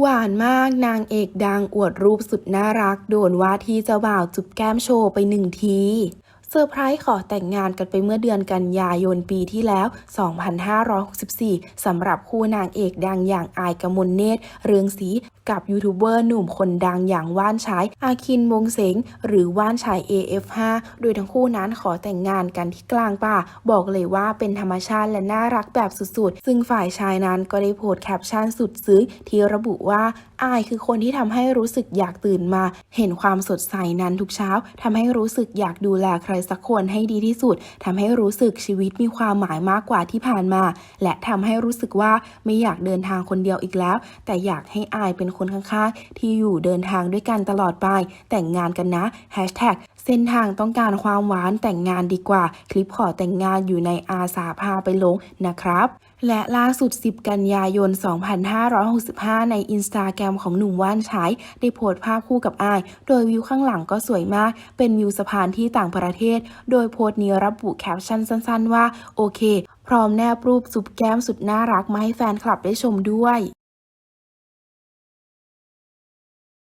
หวานมากนางเอกดังอวดรูปสุดน่ารัก โดนว่าที่เจ้าบ่าวจุบแก้มโชว์ไปหนึ่งทีเซอร์ไพรส์ขอแต่งงานกันไปเมื่อเดือนกันยายนปีที่แล้ว 2564 สำหรับคู่นางเอกดังอย่างอายกมลเนตร เรืองศรี กับยูทูบเบอร์หนุ่มคนดังอย่างว่านชายอาคินมงเสงหรือว่านชาย AF5 โดยทั้งคู่นั้นขอแต่งงานกันที่กลางป่า บอกเลยว่าเป็นธรรมชาติและน่ารักแบบสุดๆ ซึ่งฝ่ายชายนั้นก็ได้โพสต์แคปชั่นสุดซึ้งที่ระบุว่าอายคือคนที่ทำให้รู้สึกอยากตื่นมา เห็นความสดใสนั้นทุกเช้าทำให้รู้สึกอยากดูแลใครสักคนให้ดีที่สุดทำให้รู้สึกชีวิตมีความหมายมากกว่าที่ผ่านมา และทำให้รู้สึกว่าไม่อยากเดินทางคนเดียวอีกแล้ว แต่อยากให้อายเป็นคนข้างๆ ที่อยู่เดินทางด้วยกันตลอดไป แต่งงานกันนะเส้นทางต้องการความหวานแต่งงานดีกว่า คลิปขอแต่งงานอยู่ในอาสาพาไปลงนะครับ และล่าสุด 10 กันยายน 2565 ในอินสตาแกรมของหนุ่มว่านชายได้โพสต์ภาพคู่กับอาย โดยวิวข้างหลังก็สวยมาก เป็นวิวสะพานที่ต่างประเทศ โดยโพสต์นี้ระบบุแคปชั่นสั้น ๆ ว่า โอเค พร้อมแนบรูปสุบแก้มสุดน่ารักมาให้แฟนคลับได้ชมด้วย